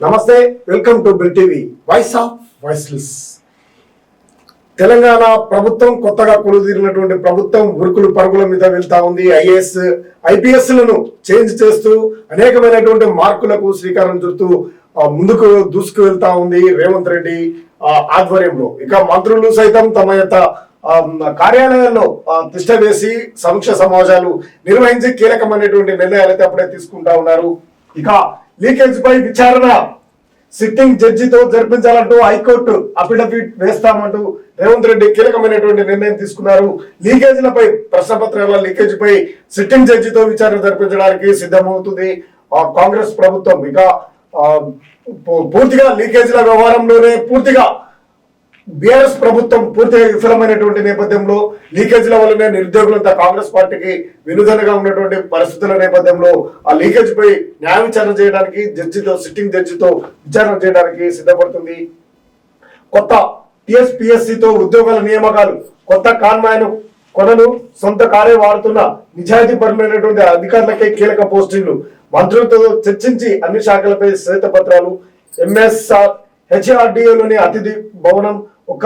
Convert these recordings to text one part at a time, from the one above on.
నమస్తే welcome to bill TV. Voice of voiceless Telangana ప్రభుత్వం కొత్తగా కొలుదీరినటువంటి ప్రభుత్వం ఉరుకులు పరుగుల మీద వెళ్తా ఉంది. ఐఏఎస్ ఐపీఎస్లను చేంజ్ చేస్తూ అనేకమైనటువంటి మార్కులకు శ్రీకారం చుడుతూ ముందుకు దూసుకు వెళ్తా ఉంది రేవంత్ రెడ్డి ఆధ్వర్యంలో. ఇక మంత్రులు సైతం తమ యొక్క కార్యాలయాల్లో తిష్ట వేసి సమీక్ష సమావేశాలు నిర్వహించి కీలకమైనటువంటి నిర్ణయాలు అయితే అప్పుడే తీసుకుంటా ఉన్నారు. ఇక లీకేజ్ పై విచారణ. సిట్టింగ్ జడ్జితో జరిపించాలంటూ హైకోర్టు అఫిడవిట్ వేస్తామంటూ రేవంత్ రెడ్డి కీలకమైనటువంటి నిర్ణయం తీసుకున్నారు. లీకేజీలపై ప్రశ్నపత్రాల లీకేజ్ పై సిట్టింగ్ జడ్జితో విచారణ జరిపించడానికి సిద్ధమవుతుంది. ఆ, కాంగ్రెస్ ప్రభుత్వం ఇక పూర్తిగా లీకేజీల వ్యవహారంలోనే పూర్తిగా బీఆర్ఎస్ ప్రభుత్వం పూర్తిగా విఫలమైనటువంటి నేపథ్యంలో లీకేజ్ల వల్లనే నిరుద్యోగులంతా కాంగ్రెస్ పార్టీకి వినూదనగా ఉన్నటువంటి పరిస్థితుల నేపథ్యంలో ఆ లీకేజ్ పై న్యాయ విచారణ చేయడానికి జడ్జితో సిట్టింగ్ జడ్జితో విచారణ చేయడానికి సిద్ధపడుతుంది. కొత్త టిఎస్పిఎస్సితో ఉద్యోగాల నియామకాలు కొత్త కాన్మాయను కొనను సొంత కారే వాడుతున్న నిజాయితీ పరమైనటువంటి అధికారులకే కీలక పోస్టింగ్లు. మంత్రులతో చర్చించి అన్ని శాఖలపై శ్వేతపత్రాలు ఎంఎస్ఆర్ హెచ్ఆర్డిఏలోని అతిథి భవనం ఒక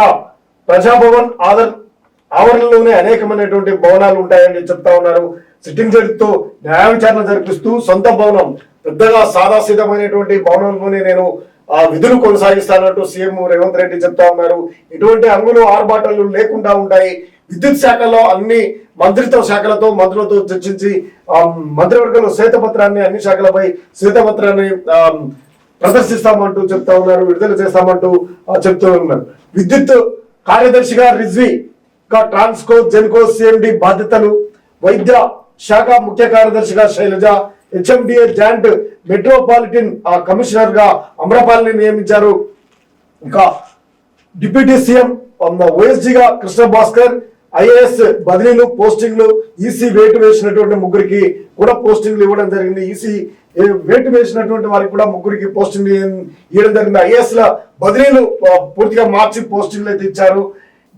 ప్రజాభవన్ ఆదర్ ఆవరణలోనే అనేకమైనటువంటి భవనాలు ఉంటాయని చెప్తా ఉన్నారు. సిట్టింగ్ జడ్జితో న్యాయ విచారణ జరిపిస్తూ సొంత భవనం పెద్దగా సాదాసీదమైనటువంటి భవనంలోనే నేను ఆ విధులు కొనసాగిస్తానంటూ సీఎం రేవంత్ రెడ్డి చెప్తా ఉన్నారు. ఎటువంటి అంగులు ఆర్భాటాలు లేకుండా ఉంటాయి. విద్యుత్ శాఖలో అన్ని మంత్రిత్వ శాఖలతో మంత్రులతో చర్చించి ఆ, మంత్రివర్గంలో శ్వేతపత్రాన్ని అన్ని శాఖలపై శ్వేతపత్రాన్ని ఆ, ప్రదర్శిస్తామంటూ చెప్తా ఉన్నారు విడుదల చేస్తామంటూ చెప్తూ ఉన్నారు. విద్యుత్ కార్యదర్శిగా రిజ్వి ట్రాన్స్కో జెన్కో సిఎండి బాధ్యతలు వైద్య శాఖ ముఖ్య కార్యదర్శిగా శైలజ హెచ్ఎండిఏ జాయింట్ మెట్రోపాలిటన్ ఆ, కమిషనర్గా అమ్రపాల్ని నియమించారు. ఇంకా డిప్యూటీ సీఎం ఓఎస్జీగా కృష్ణ భాస్కర్ ఐఏఎస్ బదిలీలు పోస్టింగ్లు ఈసీ వేటు వేసినటువంటి ముగ్గురికి కూడా పోస్టింగ్లు ఇవ్వడం జరిగింది. ఈసీ వేటు వేసినటువంటి వారికి కూడా ముగ్గురికి పోస్టింగ్ ఇవ్వడం జరిగింది. ఐఏఎస్ ల బదిలీలు పూర్తిగా మార్చి పోస్టింగ్లు అయితే ఇచ్చారు.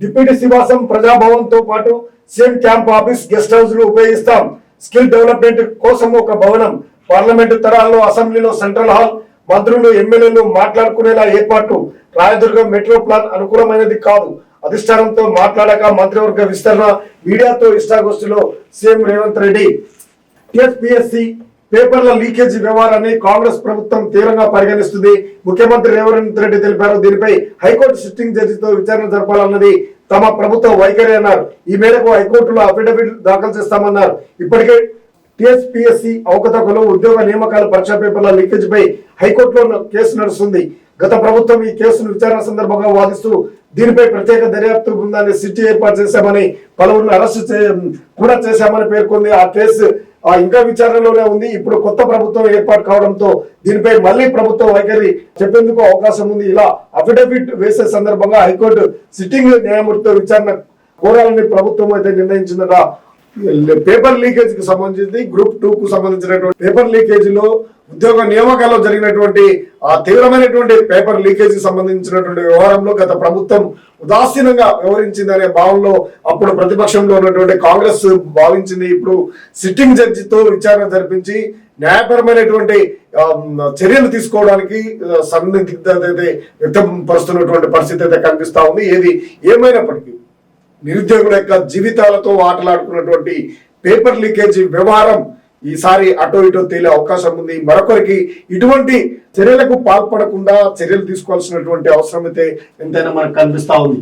డిప్యూటీ శ్రీవాసం ప్రజాభవన్తో పాటు సేమ్ క్యాంప్ ఆఫీస్ గెస్ట్ హౌస్లు ఉపయోగిస్తాం. స్కిల్ డెవలప్మెంట్ కోసం ఒక భవనం పార్లమెంటు తరాల్లో అసెంబ్లీలో సెంట్రల్ హాల్ మంత్రులు ఎమ్మెల్యేలు మాట్లాడుకునేలా ఏర్పాటు రాయదుర్గం మెట్రో ప్లాన్ అనుకూలమైనది కాదు. అధిష్టానంతో మాట్లాడక మంత్రివర్గ విస్తరణ మీడియాతో ఇష్టాగోష్ఠిలో సీఎం రేవంత్ రెడ్డి. టిఎస్పిఎస్సి పేపర్ల లీకేజీ వ్యవహారాన్ని కాంగ్రెస్ ప్రభుత్వం తీవ్రంగా పరిగణిస్తుంది. ముఖ్యమంత్రి రేవంత్ రెడ్డి తెలిపారు దీనిపై హైకోర్టు సిట్టింగ్ జడ్జితో విచారణ జరపాలన్నది తమ ప్రభుత్వ వైఖరి అన్నారు. ఈ మేరకు హైకోర్టులో అఫిడవిట్ దాఖలు చేస్తామన్నారు. ఇప్పటికే టిఎస్పిఎస్సి అవకతవకలు ఉద్యోగ నియామకాల పరీక్షా పేపర్ల లీకేజ్ పై హైకోర్టులో కేసు నడుస్తుంది. గత ప్రభుత్వం ఈ కేసును విచారణ సందర్భంగా వాదిస్తూ దీనిపై ప్రత్యేక దర్యాప్తు బృందాన్ని సిటీ ఏర్పాటు చేశామని పలువురిని అరెస్టు చే- కూడా చేశామని పేర్కొంది. ఆ కేసు ఆ, ఇంకా విచారణలోనే ఉంది. ఇప్పుడు కొత్త ప్రభుత్వం ఏర్పాటు కావడంతో దీనిపై మళ్ళీ ప్రభుత్వం వైఖరి చెప్పేందుకు అవకాశం ఉంది. ఇలా అఫిడవిట్ వేసే సందర్భంగా హైకోర్టు సిట్టింగ్ న్యాయమూర్తితో విచారణ కోరాలని ప్రభుత్వం అయితే నిర్ణయించిందట. పేపర్ లీకేజ్కి సంబంధించి గ్రూప్ టూ కు సంబంధించినటువంటి పేపర్ లీకేజ్లో ఉద్యోగ నియామకాల్లో జరిగినటువంటి ఆ తీవ్రమైనటువంటి పేపర్ లీకేజీ సంబంధించినటువంటి వ్యవహారంలో గత ప్రభుత్వం ఉదాసీనంగా వ్యవహరించిందనే భావంలో అప్పుడు ప్రతిపక్షంలో ఉన్నటువంటి కాంగ్రెస్ భావించింది. ఇప్పుడు సిట్టింగ్ జడ్జితో విచారణ జరిపించి న్యాయపరమైనటువంటి చర్యలు తీసుకోవడానికి ఆ, అయితే వ్యక్తం పరుస్తున్నటువంటి పరిస్థితి అయితే కనిపిస్తా ఉంది. ఏది ఏమైనప్పటికీ నిరుద్యోగుల యొక్క జీవితాలతో ఆటలాడుకున్నటువంటి పేపర్ లీకేజీ వ్యవహారం ఈసారి అటో ఇటో తేలే అవకాశం ఉంది. మరొకరికి ఇటువంటి చర్యలకు పాల్పడకుండా చర్యలు తీసుకోవాల్సినటువంటి అవసరం అయితే ఎంతైనా మనకు కనిపిస్తా ఉంది.